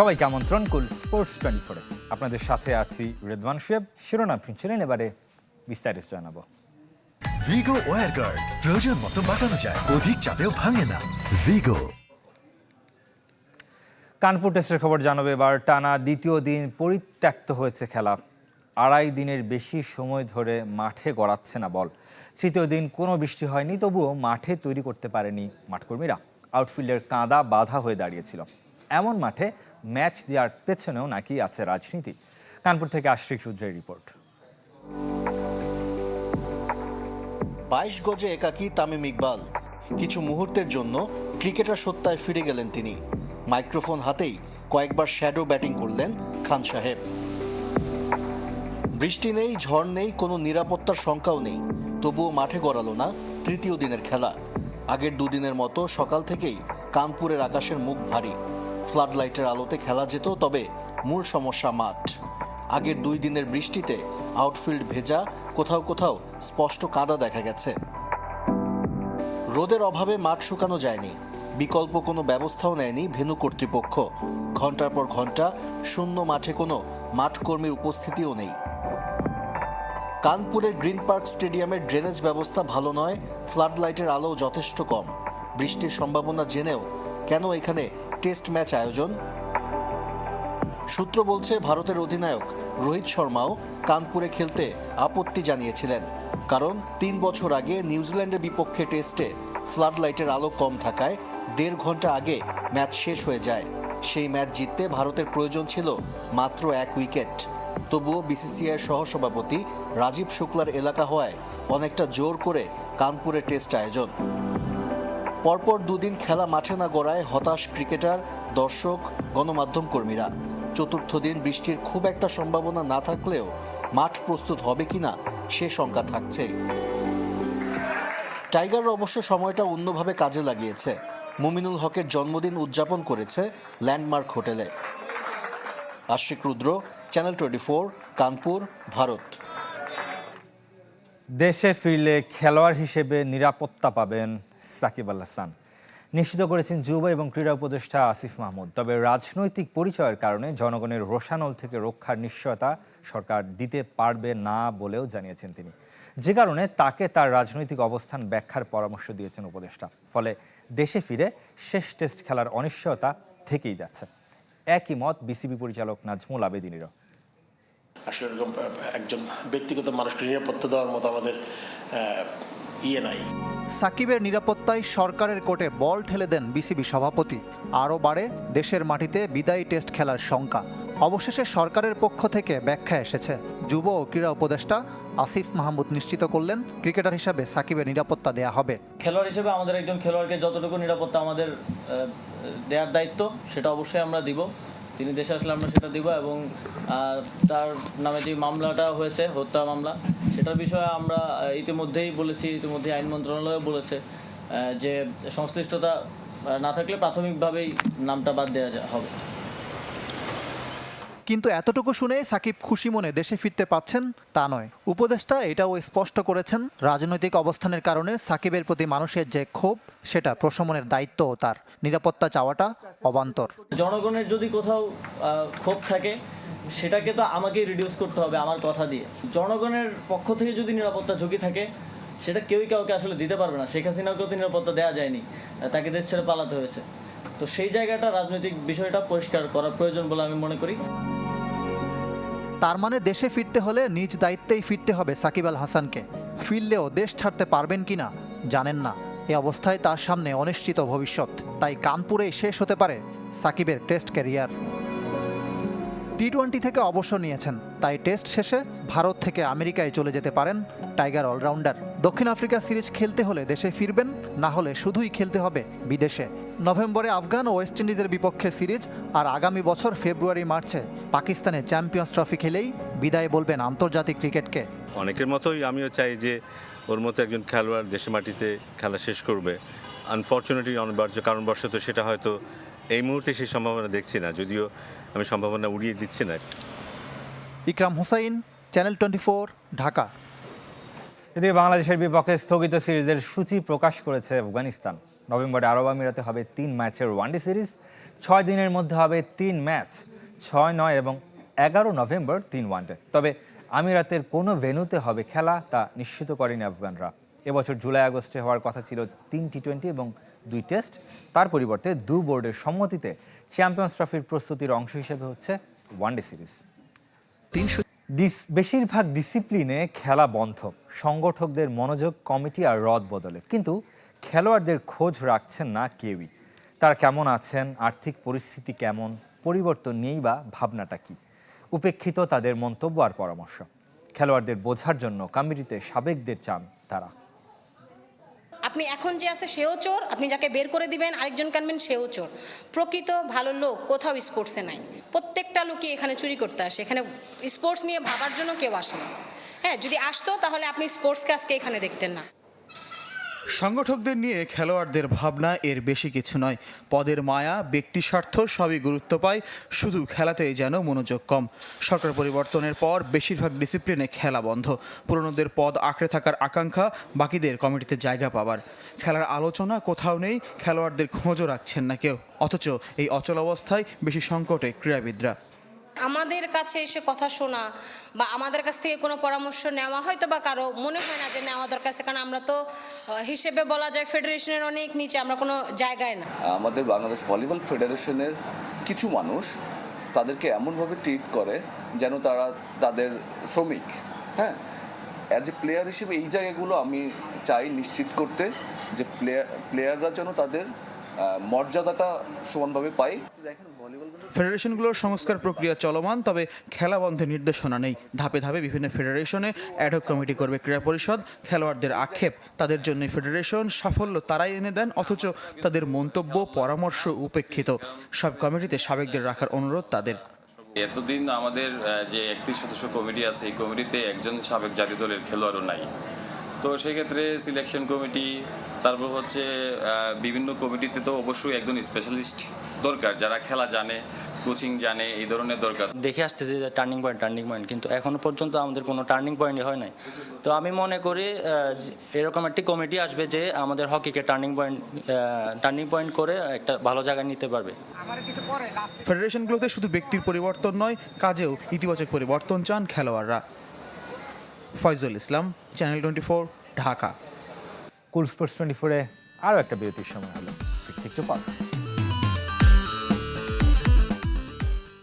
সবাইকে আমন্ত্রণ কুল sports twenty ফোরে আপনাদের সাথে আছি রেদওয়ান শুয়েব। শিরোনাম শুনছিলেন এবারে বিস্তারিত জানাব। ভিগো ওয়ার গার্ড প্রয়োজন মতো বাঁকানো যায় অধিক চাপেও ভাঙে না। ভিগো কানপুর টেস্টের খবর জানাবে এবার। টানা দ্বিতীয় দিন পরিত্যক্ত হয়েছে খেলা। আড়াই দিনের বেশি সময় ধরে মাঠে গড়াচ্ছে না বল। তৃতীয় দিন কোনো বৃষ্টি হয়নি তবুও মাঠে তৈরি করতে পারেনি মাঠকর্মীরা। আউটফিল্ডের কাঁদা বাধা হয়ে দাঁড়িয়েছিল। এমন মাঠে ম্যাচ দেওয়ার পেছনেও নাকি আছে রাজনীতি। কানপুর থেকে আশ্রিক রুদ্রের রিপোর্ট। বাইশ গজে একাকী তামিম ইকবাল। কিছু মুহূর্তের জন্য ক্রিকেটার সত্তায় ফিরে গেলেন তিনি। মাইক্রোফোন হাতেই কয়েকবার শ্যাডো ব্যাটিং করলেন খান সাহেব। বৃষ্টি নেই, ঝড় নেই, কোনো নিরাপত্তার শঙ্কাও নেই। তবুও মাঠে গড়ালো না তৃতীয় দিনের খেলা। আগের দুদিনের মতো সকাল থেকেই কানপুরের আকাশের মুখ ভারী। ফ্লাড লাইটের আলোতে খেলা যেত, তবে মূল সমস্যা মাঠ। আগের দুই দিনের বৃষ্টিতে আউটফিল্ড ভেজা, কোথাও কোথাও স্পষ্ট কাদা দেখা গেছে। রোদের অভাবে মাঠ শুকানো যায়নি। বিকল্প কোনো ব্যবস্থাও নেয়নি ভেনু কর্তৃপক্ষ। ঘণ্টার পর ঘণ্টা শূন্য মাঠে কোনো মাঠকর্মীর উপস্থিতিও নেই। কানপুরের গ্রিন পার্ক স্টেডিয়ামের ড্রেনেজ ব্যবস্থা ভালো নয় ফ্লাড লাইটের আলো যথেষ্ট কম। বৃষ্টির সম্ভাবনা জেনেও কেন এখানে টেস্ট ম্যাচ আয়োজন? সূত্র বলছে, ভারতের অধিনায়ক রোহিত শর্মাও কানপুরে খেলতে আপত্তি জানিয়েছিলেন। কারণ, তিন বছর আগে নিউজিল্যান্ডের বিপক্ষে টেস্টে ফ্লাড লাইটের আলো কম থাকায় দেড় ঘণ্টা আগে ম্যাচ শেষ হয়ে যায়। সেই ম্যাচ জিততে ভারতের প্রয়োজন ছিল মাত্র এক উইকেট। তবুও বিসিসিআই সহসভাপতি রাজীব শুক্লার এলাকা হওয়ায় অনেকটা জোর করে কানপুরে টেস্ট আয়োজন। পরপর দুদিন খেলা মাঠে না গড়ায় হতাশ ক্রিকেটার, দর্শক, গণমাধ্যম কর্মীরা। চতুর্থ দিন বৃষ্টির খুব একটা সম্ভাবনা না থাকলেও মাঠ প্রস্তুত হবে কিনা সে শঙ্কা থাকছে। টাইগার অবশ্য সময়টা অন্যভাবে কাজে লাগিয়েছে। মুমিনুল হকের জন্মদিন উদযাপন করেছে ল্যান্ডমার্ক হোটেলে। Ashik Rudra, channel twenty four, Kanpur, Bharat. দেশে ফিরলে খেলোয়াড় হিসেবে নিরাপত্তা পাবেন সাকিব আল হাসান। নিশ্চিত করেছেন যুব এবং ক্রীড়া উপদেষ্টা আসিফ মাহমুদ। তবে রাজনৈতিক পরিচয়ের কারণে জনগণের রোষানল থেকে রক্ষার নিশ্চয়তা সরকার দিতে পারবে না বলেও জানিয়েছেন তিনি। যে কারণে তাকে তার রাজনৈতিক অবস্থান ব্যাখ্যার পরামর্শ দিয়েছেন উপদেষ্টা। ফলে দেশে ফিরে শেষ টেস্ট খেলার অনিশ্চয়তা থেকেই যাচ্ছে। একই মত বিসিবি পরিচালক নাজমুল আবেদিনেরও। আসলে একজন ব্যক্তিগত মানুষকে নিরাপত্তা দেওয়ার মতো আমাদের ইয়ে নাই সাকিবের নিরাপত্তায় সরকারের কোর্টে বল ঠেলে দেন বিসিবি সভাপতি। আরও বাড়ে দেশের মাটিতে বিদায়ী টেস্ট খেলার শঙ্কা। অবশেষে সরকারের পক্ষ থেকে ব্যাখ্যা এসেছে। যুব ও ক্রীড়া উপদেষ্টা আসিফ মাহমুদ নিশ্চিত করলেন ক্রিকেটার হিসাবে সাকিবের নিরাপত্তা দেয়া হবে। খেলোয়াড় হিসেবে আমাদের একজন খেলোয়াড়কে যতটুকু নিরাপত্তা আমাদের দেওয়ার দায়িত্ব সেটা অবশ্যই আমরা দিব। তিনি দেশে আসলে আমরা সেটা দিব এবং তার নামে যে মামলাটা হয়েছে, হত্যা মামলা, সেটার বিষয়ে আমরা ইতিমধ্যেই বলেছি, ইতিমধ্যেই আইন মন্ত্রণালয়ও বলেছে যে সংশ্লিষ্টতা না থাকলে প্রাথমিকভাবেই নামটা বাদ দেওয়া হবে। কিন্তু এতটুকু শুনে সাকিব খুশি মনে দেশে ফিরতে পাচ্ছেন তা নয়। উপদেষ্টা এটাও স্পষ্ট করেছেন, রাজনৈতিক অবস্থানের কারণে সাকিবের প্রতি মানুষের যে ক্ষোভ, সেটা প্রশমনের দায়িত্বও তার। নিরাপত্তা চাওয়াটা অবান্তর। জনগণের যদি কোথাও ক্ষোভ থাকে, সেটাকে তো আমাকেই রিডিউস করতে হবে আমার কথা দিয়ে। জনগণের পক্ষ থেকে যদি নিরাপত্তা ঝুঁকি থাকে, সেটা কেউই কাউকে আসলে দিতে পারবে না। শেখ হাসিনাকেও তো নিরাপত্তা দেওয়া যায়নি তাকে দেশ ছেড়ে পালাতে হয়েছে। তো সেই জায়গাটা রাজনৈতিক বিষয়টা পরিষ্কার করার প্রয়োজন বলে আমি মনে করি। তার মানে দেশে ফিরতে হলে নিজ দায়িত্বেই ফিরতে হবে সাকিব আল হাসানকে। ফিরলেও দেশ ছাড়তে পারবেন কি না জানেন না। এ অবস্থায় তার সামনে অনিশ্চিত ভবিষ্যৎ। তাই কানপুরেই শেষ হতে পারে সাকিবের টেস্ট ক্যারিয়ার। টি টোয়েন্টি থেকে অবসর নিয়েছেন। তাই টেস্ট শেষে ভারত থেকে আমেরিকায় চলে যেতে পারেন টাইগার অলরাউন্ডার। দক্ষিণ আফ্রিকা সিরিজ খেলতে হলে দেশে ফিরবেন না হলে শুধুই খেলতে হবে বিদেশে। নভেম্বরে আফগান ও ওয়েস্ট ইন্ডিজের বিপক্ষে সিরিজ আর আগামী বছর ফেব্রুয়ারি মার্চে পাকিস্তানে চ্যাম্পিয়ন্স ট্রফি খেলেই বিদায় বলবেন আন্তর্জাতিক ক্রিকেটকে। অনেকের মতোই আমিও চাই যে ওর মতো একজন খেলোয়াড় দেশে মাটিতে খেলা শেষ করবে। আনফর্চুনেটলি অনিবার্য কারণবশত সেটা হয়তো এই মুহূর্তে সেই সম্ভাবনা দেখছি না যদিও আমি সম্ভাবনা উড়িয়ে দিচ্ছি না। Ikram Hussain channel twenty Dhaka. এদিকে বাংলাদেশের বিপক্ষে স্থগিত সিরিজের সূচি প্রকাশ করেছে আফগানিস্তান। নভেম্বরে আরব আমিরাতে হবে তিন ম্যাচের ওয়ানডে সিরিজ, ছয় দিনের মধ্যে হবে তিন ম্যাচ, ছয় নয় এবং এগারো নভেম্বর তিন ওয়ানডে। তবে আমিরাতের কোনো ভেন্যুতে হবে খেলা তা নিশ্চিত করেনি আফগানরা। এবছর জুলাই আগস্টে হওয়ার কথা ছিল তিন টি টোয়েন্টি এবং দুই টেস্ট। তার পরিবর্তে দু বোর্ডের সম্মতিতে চ্যাম্পিয়ন্স ট্রফির প্রস্তুতির অংশ হিসেবে হচ্ছে ওয়ানডে সিরিজ। তিনশো ডিস- বেশিরভাগ ডিসিপ্লিনে খেলা বন্ধ। সংগঠকদের মনোযোগ, কমিটি আর রদ বদলে। কিন্তু খেলোয়াড়দের খোঁজ রাখছেন না কেউই। তারা কেমন আছেন? আর্থিক পরিস্থিতি কেমন? পরিবর্তন নেই বা ভাবনাটা কি? উপেক্ষিত তাদের মন্তব্য আর পরামর্শ। খেলোয়াড়দের বোঝার জন্য কমিটিতে সাবেকদের চান তারা। আপনি এখন যে আছে, সেও চোর। আপনি যাকে বের করে দিবেন, আরেকজন কানবেন, সেও চোর। প্রকৃত ভালো লোক কোথাও স্পোর্টসে নাই। প্রত্যেকটা লোকই এখানে চুরি করতে আসে। এখানে স্পোর্টস নিয়ে ভাবার জন্য কেউ আসে না। হ্যাঁ যদি আসতো, তাহলে আপনি স্পোর্টসকে আজকে এখানে দেখতেন না। সংগঠকদের নিয়ে খেলোয়াড়দের ভাবনা এর বেশি কিছু নয়। পদের মায়া, ব্যক্তি স্বার্থ সবই গুরুত্ব পায়। শুধু খেলাতেই যেন মনোযোগ কম। সরকার পরিবর্তনের পর বেশিরভাগ ডিসিপ্লিনে খেলা বন্ধ। পুরনোদের পদ আঁকড়ে থাকার আকাঙ্ক্ষা বাকিদের কমিটিতে জায়গা পাবার। খেলার আলোচনা কোথাও নেই, খেলোয়াড়দের খোঁজও রাখছেন না কেউ। অথচ এই অচল অবস্থায় বেশি সংকটে ক্রীড়াবিদরা। আমাদের কাছে এসে কথা শোনা বা আমাদের কাছ থেকে কোনো পরামর্শ নেওয়া হয়তো বা কারও মনে হয় না যে নেওয়া দরকার কারণ আমরা তো হিসেবে বলা যায় ফেডারেশনের অনেক নিচে, আমরা কোনো জায়গায় না। আমাদের বাংলাদেশ ভলিবল ফেডারেশনের কিছু মানুষ তাদেরকে এমনভাবে ট্রিট করে যেন তারা তাদের শ্রমিক হ্যাঁ? অ্যাজ এ প্লেয়ার হিসেবে এই জায়গাগুলো আমি চাই নিশ্চিত করতে যে প্লেয়ার প্লেয়াররা যেন তাদের মর্যাদাটা সমানভাবে দেখেন ভলিবল ফেডারেশনগুলোর সংস্কার প্রক্রিয়া চলমান তবে খেলা বন্ধের নির্দেশনা নেই। ধাপে ধাপে বিভিন্ন ফেডারেশনে অ্যাডহক কমিটি করবে ক্রীড়া পরিষদ। খেলোয়াড়দের আক্ষেপ তাদের জন্য ফেডারেশন সাফল্য তারাই এনে দেন অথচ তাদের মন্তব্য পরামর্শ উপেক্ষিত। সব কমিটিতে সাবেকদের রাখার অনুরোধ তাদের। এতদিন আমাদের যে একত্রিশ সদস্য কমিটি আছে এই কমিটিতে একজন সাবেক জাতীয় দলের খেলোয়াড়ও নাই। তো সেক্ষেত্রে সিলেকশন কমিটি তারপর হচ্ছে বিভিন্ন কমিটিতে তো অবশ্যই একজন স্পেশালিস্ট দরকার যারা খেলা জানে কোচিং জানে এই ধরনের দরকার। দেখে আসতেছি যে টার্নিং পয়েন্ট টার্নিং পয়েন্ট কিন্তু এখনও পর্যন্ত আমাদের কোনো টার্নিং পয়েন্টই হয় নাই। তো আমি মনে করি এরকম একটি কমিটি আসবে যে আমাদের হকিকে টার্নিং পয়েন্ট টার্নিং পয়েন্ট করে একটা ভালো জায়গায় নিতে পারবে। ফেডারেশনগুলোতে শুধু ব্যক্তির পরিবর্তন নয় কাজেও ইতিবাচক পরিবর্তন চান খেলোয়াড়রা। Faizul Islam channel twenty four Dhaka. Cool sports twenty ফোরে আরও একটা বিরতির সময় হলো। একটু পর।